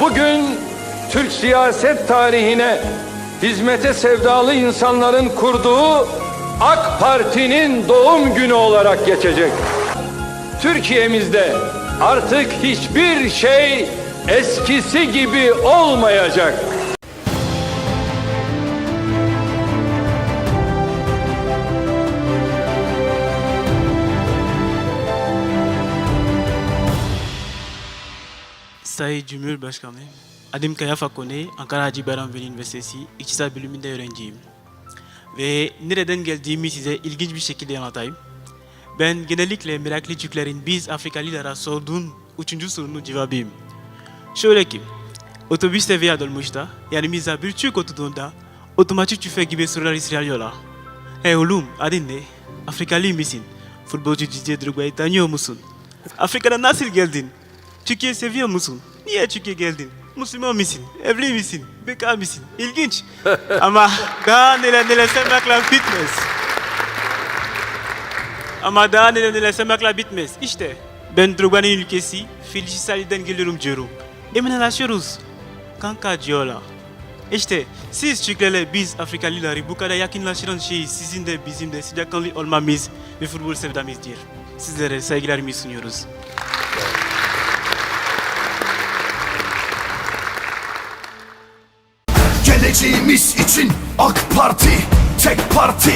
bugün Türk siyaset tarihine hizmete sevdalı insanların kurduğu AK Parti'nin doğum günü olarak geçecek. Türkiye'mizde artık hiçbir şey eskisi gibi olmayacak. Sayın Cumhurbaşkanı, adım Kaya Fakone, Ankara Hacı Bayram Veli Üniversitesi İktisat Bölümünde öğrenciyim. Ve nereden geldiğimi size ilginç bir şekilde anlatayım. Ben genellikle meraklı Türklerin biz Afrikalılara sorduğun üçüncü sorunun cevabıyım. Şöyle ki, otobüste veya dolmuşta, yani bize bir Türk oturduğunda otomatik tüfek gibi sorular sıralıyorlar. Hey oğlum, adın ne? Afrikalı mısın? Futbolcu Didier Drogba'yı tanıyor musun? Afrika'da nasıl geldin? Türkiye seviyor musun? Niye Türkiye geldin? Müslüman mısın? Evli misin? Bekar mısın? İlginç. Ama daha neler neler sevmekle bitmez. Ama daha neler neler sevmekle bitmez. İşte ben Drogba'nın ülkesi Felici Salih'den geliyorum diyorum. Emin anlaşıyoruz. Kanka diyorlar. İşte siz Türklerle biz Afrikalıları bu kadar yakınlaştıran şey sizin de bizim de sıcakkanlı olmamız ve futbol sevdamızdır. Sizlere saygılarımı sunuyoruz. Geleceğimiz için AK Parti Tek parti